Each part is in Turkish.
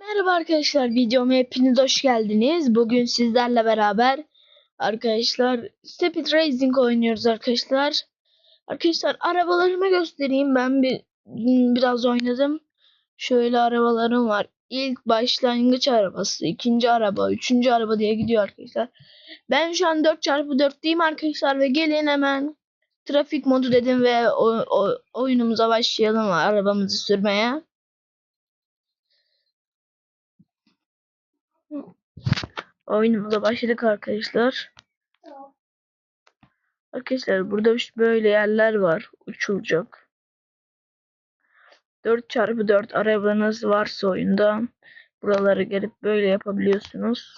Merhaba arkadaşlar videoma hepiniz hoş geldiniz. Bugün sizlerle beraber arkadaşlar Speed Racing oynuyoruz arkadaşlar. Arkadaşlar arabalarımı göstereyim. Ben bir biraz oynadım. Şöyle arabalarım var. İlk başlangıç arabası, ikinci araba, üçüncü araba diye gidiyor arkadaşlar. Ben şu an 4x4'teyim arkadaşlar ve gelin hemen trafik modu dedim ve o, o, oyunumuza başlayalım arabamızı sürmeye. Oyunumuza başladık arkadaşlar. Arkadaşlar burada böyle yerler var uçulacak. 4x4 arabanız varsa oyunda buralara gelip böyle yapabiliyorsunuz.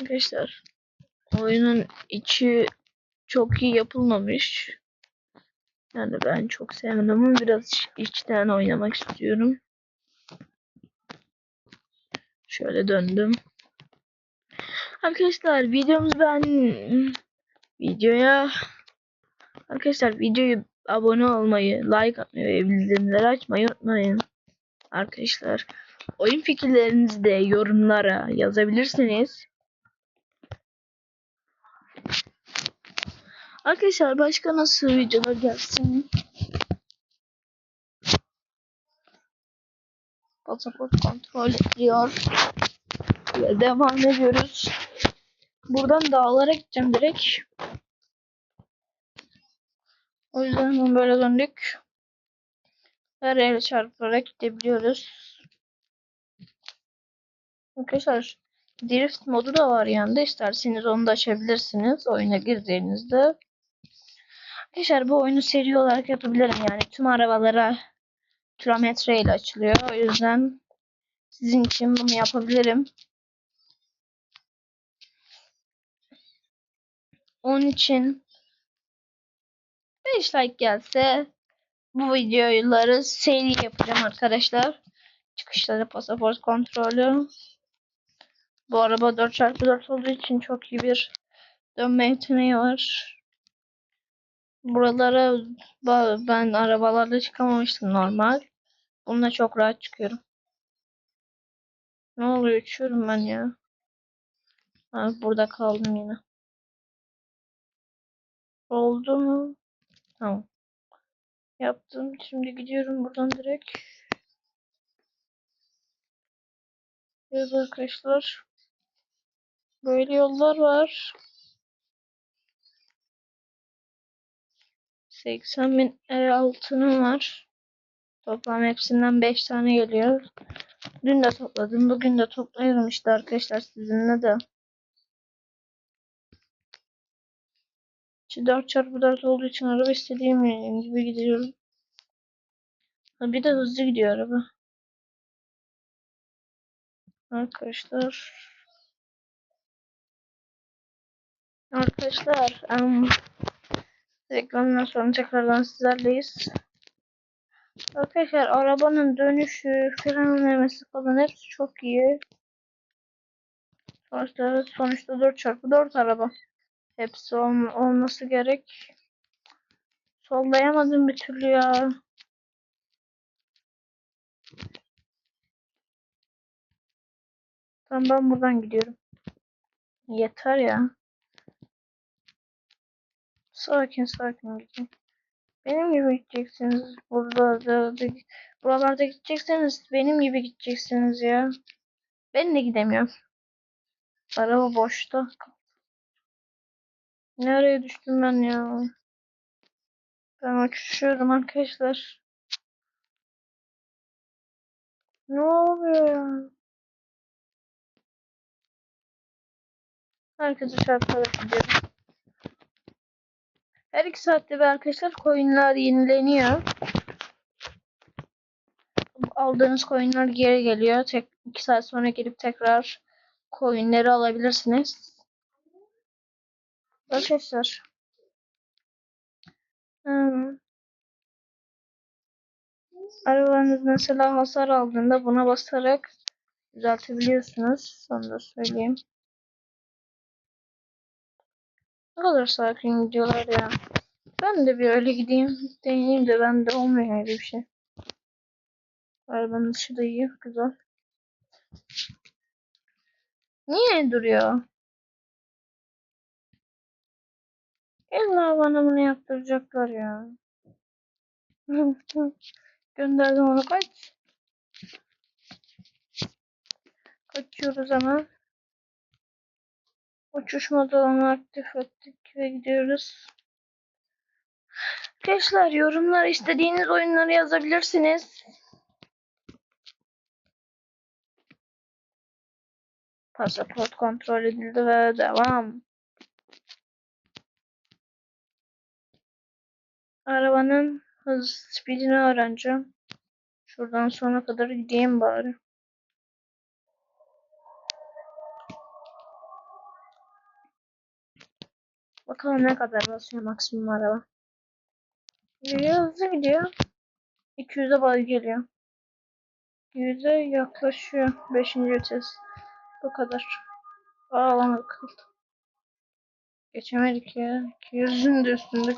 Arkadaşlar oyunun içi çok iyi yapılmamış. Yani ben çok sevmedim ama biraz içten oynamak istiyorum. Şöyle döndüm. Arkadaşlar videomuz ben videoya arkadaşlar videoyu abone olmayı, like atmayı ve bildirimleri açmayı unutmayın. Arkadaşlar oyun fikirlerinizi de yorumlara yazabilirsiniz. Arkadaşlar başka nasıl videolar gelsin? Pasaport kontrol ediyor. Ve devam ediyoruz. Buradan dağlara gideceğim direkt. O yüzden böyle döndük. Her yere çarparak gidebiliyoruz. Arkadaşlar drift modu da var yanında. İsterseniz onu da açabilirsiniz. Oyuna girdiğinizde. Arkadaşlar bu oyunu seri olarak yapabilirim. Yani tüm arabalara kilometre ile açılıyor. O yüzden sizin için bunu yapabilirim. Onun için 5 like gelse bu videoları seri yapacağım arkadaşlar. Çıkışları pasaport kontrolü. Bu araba 4x4 olduğu için çok iyi bir dönme yeteneği var. Buralara ben arabalarla çıkamamıştım normal. Bununla çok rahat çıkıyorum. Ne oluyor uçuyorum ben ya. Ha, burada kaldım yine. Oldu mu? Tamam. Yaptım. Şimdi gidiyorum buradan direkt. Evet arkadaşlar. Böyle yollar var. 80 bin e, altınım var. Toplam hepsinden 5 tane geliyor. Dün de topladım. Bugün de topluyorum işte arkadaşlar sizinle de. 4x4 olduğu için araba istediğim gibi gidiyorum. Bir de hızlı gidiyor araba. Arkadaşlar. Arkadaşlar. Um, reklamdan sonra tekrardan sizlerleyiz. Arkadaşlar arabanın dönüşü, frenlemesi falan hepsi çok iyi. Sonuçta, sonuçta 4x4 araba. Hepsi ol, olması gerek. Sollayamadım bir türlü ya. Tamam ben buradan gidiyorum. Yeter ya. Sakin sakin gidin. Benim gibi gideceksiniz. Burada da, da buralarda gidecekseniz benim gibi gideceksiniz ya. Ben de gidemiyorum. Araba boşta. Nereye düştüm ben ya? Ben uçuşuyorum arkadaşlar. Ne oluyor ya? Herkese çarparak gidiyorum. Her iki saatte bir arkadaşlar coinler yenileniyor. Aldığınız coinler geri geliyor. Tek iki saat sonra gelip tekrar coinleri alabilirsiniz. Arkadaşlar. Hmm. Arabanız mesela hasar aldığında buna basarak düzeltebiliyorsunuz. Onu söyleyeyim. Ne kadar sakin gidiyorlar ya. Ben de bir öyle gideyim deneyeyim de ben de olmuyor öyle bir şey. Arabanın dışı da iyi. Güzel. Niye duruyor? İlla bana bunu yaptıracaklar ya. Gönderdim onu kaç. Kaçıyoruz hemen. Uçuş modunu aktif ettik ve gidiyoruz. Arkadaşlar yorumlar istediğiniz oyunları yazabilirsiniz. Pasaport kontrol edildi ve devam. Arabanın hız speedini öğreneceğim. Şuradan sona kadar gideyim bari. Bakalım ne kadar basıyor maksimum araba. Gidiyor hızlı gidiyor. 200'e bağlı geliyor. 100'e yaklaşıyor. 5. vites. Bu kadar. Ağlamadık. Geçemedik ya. 200'ün de üstünde.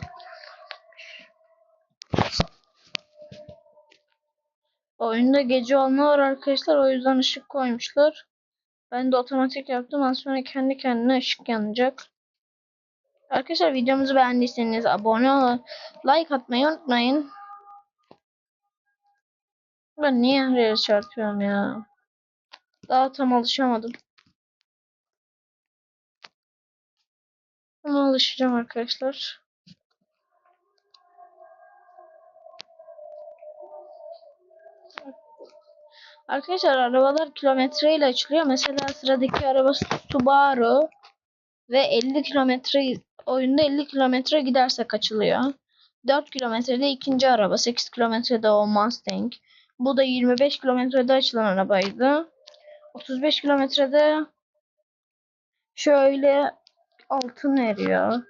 Oyunda gece olma var arkadaşlar. O yüzden ışık koymuşlar. Ben de otomatik yaptım. Az sonra kendi kendine ışık yanacak. Arkadaşlar videomuzu beğendiyseniz abone olun. Like atmayı unutmayın. Ben niye her çarpıyorum ya? Daha tam alışamadım. Ama alışacağım arkadaşlar. Arkadaşlar arabalar kilometreyle açılıyor. Mesela sıradaki araba Subaru ve 50 kilometre oyunda 50 kilometre gidersek açılıyor. 4 kilometrede ikinci araba, 8 kilometrede o Mustang. Bu da 25 kilometrede açılan arabaydı. 35 kilometrede şöyle altın veriyor.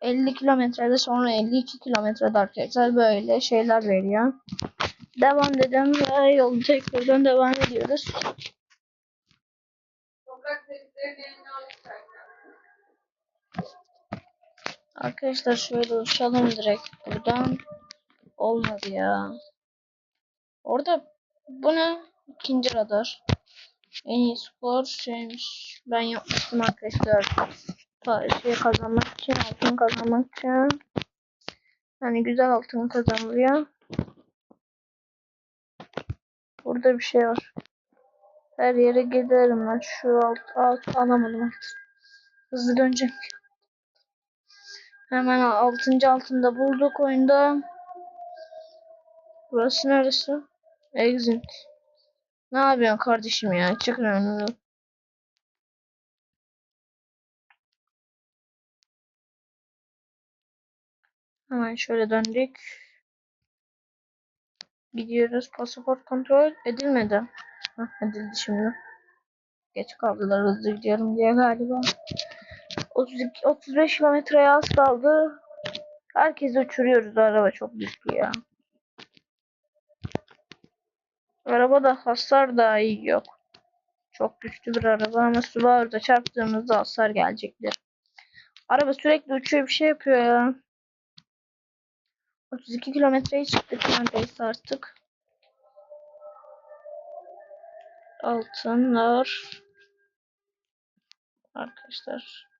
50 kilometrede sonra 52 kilometrede arkadaşlar böyle şeyler veriyor. Devam dedim ve yolu tekrardan devam ediyoruz. Arkadaşlar şöyle uçalım direkt buradan. Olmadı ya. Orada bu ne? İkinci radar. En iyi skor şeymiş. Ben yapmıştım arkadaşlar. Şey kazanmak için, altın kazanmak için. Yani güzel altın kazanılıyor. Burada bir şey var. Her yere giderim ben. Şu alt, alt alamadım artık. Hızlı döneceğim. Hemen altıncı altında bulduk oyunda. Burası neresi? Exit. Ne yapıyorsun kardeşim ya? Çıkın önüne. Hemen şöyle döndük. Gidiyoruz. Pasaport kontrol edilmedi. Hah, edildi şimdi. Geç kaldılar hızlı gidiyorum diye galiba. 32, 35 kilometreye az kaldı. Herkesi uçuruyoruz. Araba çok güçlü ya. Arabada hasar dahi yok. Çok güçlü bir araba ama Subaru'da çarptığımızda hasar gelecektir. Araba sürekli uçuyor bir şey yapıyor ya. 32 kilometreye çıktık neredeyse artık. Altınlar. Arkadaşlar.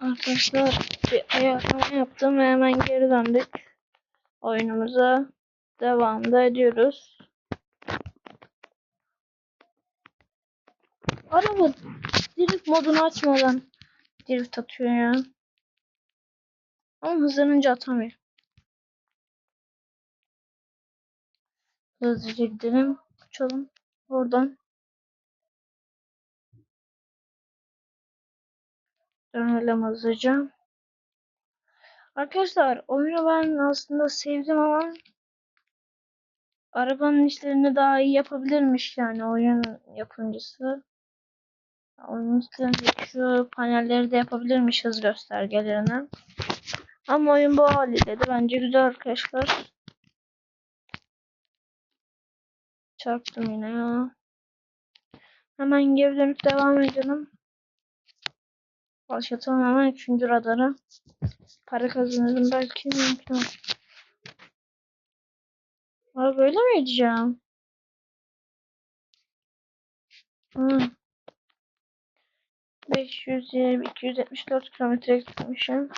Arkadaşlar bir ayarlama yaptım ve hemen geri döndük. Oyunumuza devam da ediyoruz. Araba drift modunu açmadan drift atıyor ya. Ama hızlanınca atamıyor. Hızlıca gidelim. Uçalım. Oradan. Dönelim hızlıca. Arkadaşlar oyunu ben aslında sevdim ama arabanın işlerini daha iyi yapabilirmiş yani oyun yapımcısı. Oyun üstündeki şu panelleri de yapabilirmiş hız göstergelerini. Ama oyun bu haliyle de bence güzel arkadaşlar. Çarptım yine ya. Hemen geri dönüp devam edelim. Başlatalım hemen üçüncü radarı. Para kazanırım belki mümkün. Abi böyle mi edeceğim? Hı. 520 274 kilometre gitmişim.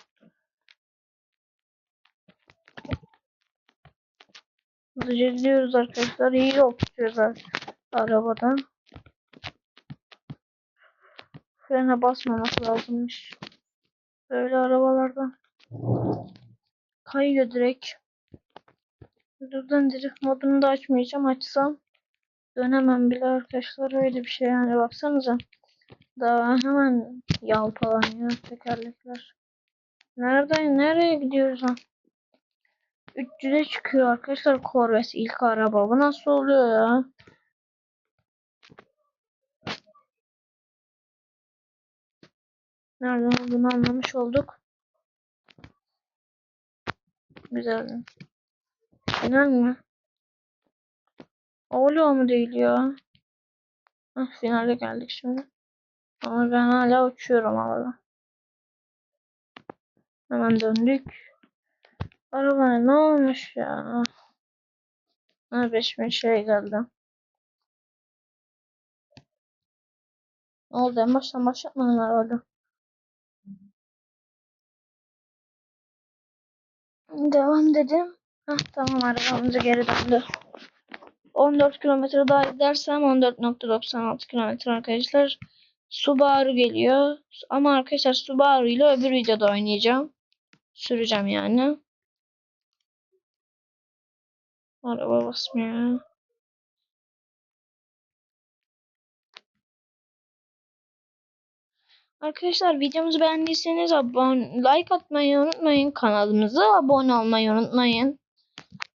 Hızlıca gidiyoruz arkadaşlar. İyi yol tutuyoruz ar- arabada. Frene basmamak lazımmış. Böyle arabalardan kayıyor direkt. Buradan drift modunu da açmayacağım. Açsam dönemem bile arkadaşlar. Öyle bir şey yani baksanıza. Daha hemen yalpalanıyor tekerlekler. Nereden nereye gidiyoruz ha? 300'e çıkıyor arkadaşlar Corvette ilk araba. Bu nasıl oluyor ya? Nereden olduğunu anlamış olduk. Güzel. Final mi? Oluyor mu değil ya? Hah, finale geldik şimdi. Ama ben hala uçuyorum havada. Hemen döndük. Arabaya ne olmuş ya? Ha 5000 şey geldi. Ne oldu en baştan başlatmadın herhalde. Devam dedim. Hah tamam arabamıza geri döndü. 14 kilometre daha gidersem 14.96 kilometre arkadaşlar. Subaru geliyor. Ama arkadaşlar Subaru ile öbür videoda oynayacağım. Süreceğim yani. Araba basmıyor. Arkadaşlar videomuzu beğendiyseniz abone, like atmayı unutmayın. Kanalımıza abone olmayı unutmayın.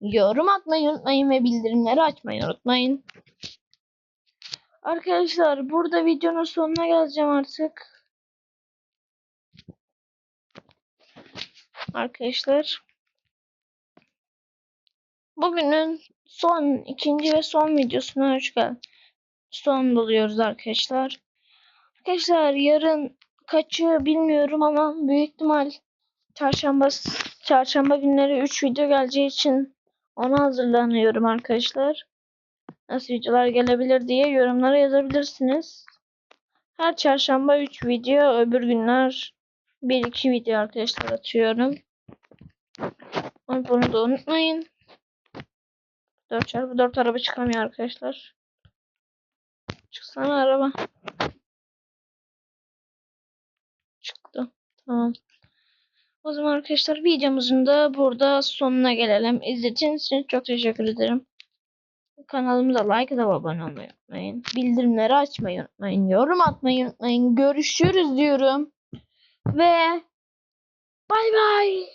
Yorum atmayı unutmayın ve bildirimleri açmayı unutmayın. Arkadaşlar burada videonun sonuna geleceğim artık. Arkadaşlar. Bugünün son ikinci ve son videosuna hoş geldin. Son buluyoruz arkadaşlar. Arkadaşlar yarın kaçı bilmiyorum ama büyük ihtimal çarşamba çarşamba günleri 3 video geleceği için ona hazırlanıyorum arkadaşlar. Nasıl videolar gelebilir diye yorumlara yazabilirsiniz. Her çarşamba 3 video, öbür günler 1-2 video arkadaşlar atıyorum. Bunu da unutmayın. 4x4 araba çıkamıyor arkadaşlar. Çıksana araba. Tamam. O zaman arkadaşlar videomuzun da burada sonuna gelelim. İzlediğiniz için çok teşekkür ederim. Kanalımıza like ve abone olmayı unutmayın. Bildirimleri açmayı unutmayın. Yorum atmayı unutmayın. Görüşürüz diyorum. Ve bay bay.